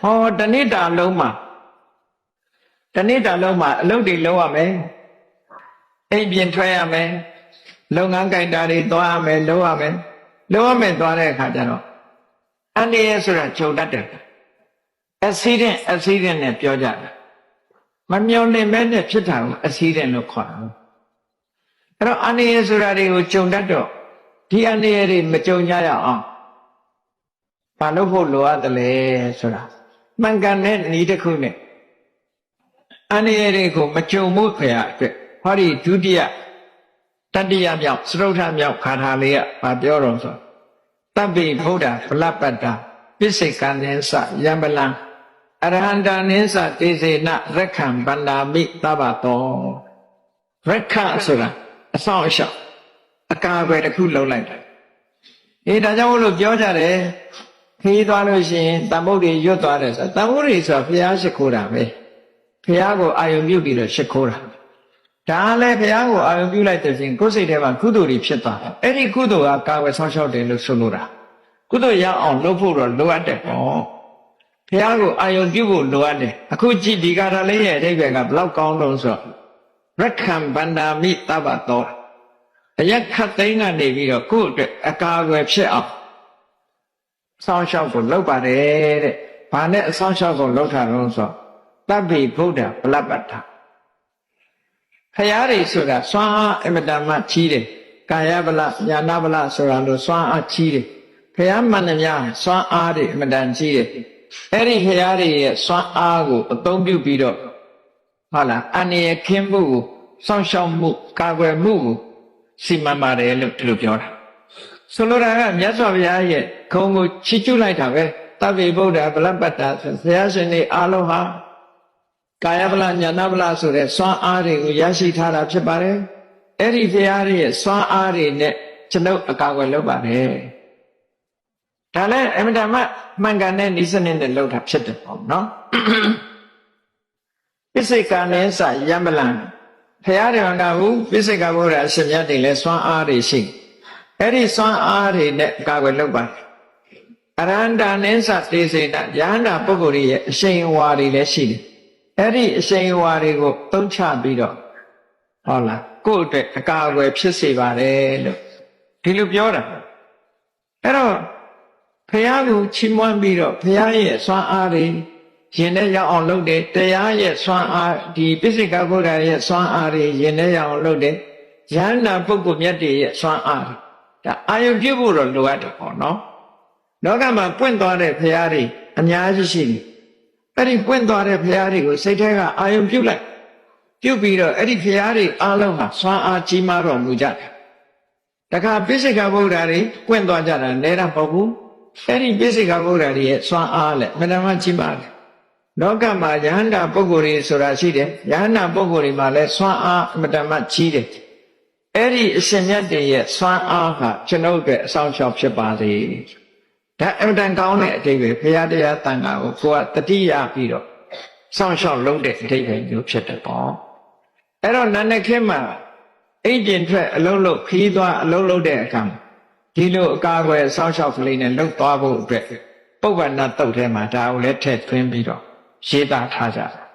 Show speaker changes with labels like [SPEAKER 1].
[SPEAKER 1] ဟောတဏိတာလုံးမှာတဏိတာလုံးမှာအလုပ်တွေလုပ်ရမယ်အိမ်ပြင်ထွက်ရမယ်လုပ်ငန်းကြိုင်တာတွေသွားရမယ်လုပ်ရမယ်လုပ်ရမယ်သွားတဲ့အခါကျတော့အန္တရာယ်ဆိုတာကြုံတတ်တယ် accident accident နဲ့ပြောကြတာမမျော်လင့်မဲနဲ့ဖြစ်တာကို accident လို့ခေါ်တာအဲ့တော့အန္တရာယ်ဆိုတာတွေကိုကြုံတတ်တော့ဒီအန္တရာယ်တွေမကြုံကြရအောင်ဘာလို့ဖို့လိုအပ်တယ်လဲဆိုတာ မှန်ကန်တဲ့ဤတစ်ခုနဲ့အန္တရာယ်တွေကိုမကြုံမှုဖရာအတွက်ဟောဒီဒုတိယတတိယမြောက်သရုတ်ထမြောက်ခါထာလေးကဘာပြောတော့ဆိုတပ်ပိဗုဒ္ဓဗလပ္ပတ္တပစ္စေကံနေသယံပလံအရဟန္တာနိသတေစေနရက္ခံဗန္ဒာမိသဗ္ဗတောရက္ခဆိုတာအဆောင်အရှောက်အကာအကွယ်တစ်ခုလုံးလိုက်တယ်အေးဒါကြောင့်မလို့ပြောကြတယ် ခီးသွားလို့ရှိရင်တန်ဖို့တွေရွတ်သွားတယ်ဆိုတန်ဖို့တွေဆိုတာဘုရားရှိခိုးတာပဲဘုရားကိုအာယုံပြုပြီးတော့ရှိခိုးတာဒါလည်းဘုရားကိုအာယုံပြုလိုက်တဲ့ပြင်ကိုယ်စိတ်ထဲမှာကုသိုလ်တွေဖြစ်သွားတယ်အဲ့ဒီကုသိုလ်ကကာဝယ်ဆောင်းရှောက်တယ်လို့ဆိုလိုတာကုသိုလ်ရအောင်လုပ်ဖို့တော့လိုအပ်တယ်ပေါ့ဘုရားကိုအာယုံပြုဖို့လိုအပ်တယ်အခုကြည့်ဒီကာထာလေးရဲ့အဓိပ္ပာယ်ကဘလောက်ကောင်းလို့ဆိုတော့ရက္ခံဗန္ဒာမိတဗ္ဗတောအရက်ခတ်သိမ်းကနေပြီးတော့ကိုယ့်အတွက်အကာအကွယ်ဖြစ်အောင် ဆောင်းရှောက်ကိုလုပ်ပါတယ်တဲ့။ဘာနဲ့အဆောင်းရှောက်ကိုလုပ်တာလို့ဆိုတော့တပ်ပိဗုဒ္ဓဗလပ္ပတ္ထဖရာတွေဆိုတာစွမ်းအားအမတန်မှကြီးတယ်။ကာယဗလညာနာဗလဆိုတာလို့စွမ်းအားကြီးတယ်။ဖရာမှန်တယ်များစွမ်းအားတွေအမတန်ကြီးတယ်။အဲ့ဒီဖရာတွေရဲ့စွမ်းအားကိုအသုံးပြုပြီးတော့ဟုတ်လားအန္တရာယ်ခင်းမှုကိုစောင့်ရှောက်မှုကာကွယ်မှုကိုစီမံပါတယ်လို့ဒီလိုပြောတာ ဆိုလိုတာကမြတ်စွာဘုရားရဲ့ခုံကိုချီးကျူးလိုက်တာပဲတပ္ပိဗုဒ္ဓဗလပတ္တာဆိုဘုရားရှင်တွေအားလုံးဟာကာယဗလညာနာဗလဆိုတဲ့စွမ်းအားတွေကိုရရှိထားတာဖြစ်ပါတယ်အဲ့ဒီဘုရားရဲ့စွမ်းအားတွေနဲ့ကျွန်ုပ်အကာအကွယ်လုပ်ပါတယ်ဒါလည်းအမြဲတမ်းမှန်ကန်တဲ့ဤစနစ်နဲ့လုပ်တာဖြစ်တယ်ပေါ့နော်ပစ္စေကံနဲ့စယံပလံဖရာတော်ကဘူးပိစိကဗုဒ္ဓအရှင်မြတ်တွေလည်းစွမ်းအားတွေရှိ အဲ့ဒီစွမ်းအားတွေနဲ့ကာကွယ်လုပ်ပါအရန္တာနိသတေစေတယန္တာပုဂ္ဂိုလ်ရဲ့အရှိန်အဝါတွေလည်းရှိတယ်အဲ့ဒီအရှိန်အဝါတွေကိုသုံးချပြီးတော့ဟုတ်လားကိုယ့်အတွက်အကာအကွယ်ဖြစ်စေပါတယ်လို့ဒီလိုပြောတာအဲ့တော့ဖရာကိုချီးမွမ်းပြီးတော့ဖရာရဲ့စွမ်းအားတွေရင်ထဲရောက်အောင်လုပ်တယ်တရားရဲ့စွမ်းအားဒီပိစိကဗုဒ္ဓရဲ့စွမ်းအားတွေရင်ထဲရောက်အောင်လုပ်တယ်ယန္နာပုဂ္ဂိုလ်မြတ်တွေရဲ့စွမ်းအား ဒါအာယုပြုဖို့တော့လိုအပ်တယ်ပေါ့နော်လောကမှာပွင့်သွားတဲ့ဘုရားတွေအများကြီးရှိတယ်အဲ့ဒီပွင့်သွားတဲ့ဘုရားတွေကိုစိတ်ထဲကအာယုပြုလိုက်ပြုပြီးတော့အဲ့ဒီဘုရားတွေအားလုံးဟာစွမ်းအားကြီးမားတော်မူကြတယ်တခါပိစိကဗုဒ္ဓတွေပွင့်သွားကြတာလဲတာမဟုတ်ဘူးအဲ့ဒီပိစိကဗုဒ္ဓတွေရဲ့စွမ်းအားလည်းမနမကြီးမားတယ်လောကမှာယဟန္တာပုဂ္ဂိုလ်တွေဆိုတာရှိတယ်ယဟန္တာပုဂ္ဂိုလ်တွေမှာလည်းစွမ်းအားအမတမကြီးတယ် အဲ့ဒီအရှင်မြတ်တွေရဲ့စွမ်းအားဟာကျွန်ုပ်အတွက်အဆောင်ရှောက်ဖြစ်ပါစေဒါအမတန်ကောင်းတဲ့အတိတ်ပဲဘုရားတရားတန်ခါကိုကိုကတတိယပြီးတော့စောင့်ရှောက်လုပ်တဲ့အတိတ်ပဲမျိုးဖြစ်တယ်ပေါ့အဲ့တော့နာနခင်းမှာအိတ်ကျင်ထွက်အလုံးလုံးခီးသွားအလုံးလုံးတဲ့အခါဒီလိုအကာအကွယ်စောင့်ရှောက်ကလေးနဲ့လှုပ်သွားဖို့အတွက်ပုဗ္ဗနာတုတ်ထဲမှာဒါကိုလည်းထည့်သွင်းပြီးတော့ရေးသားထားကြတယ်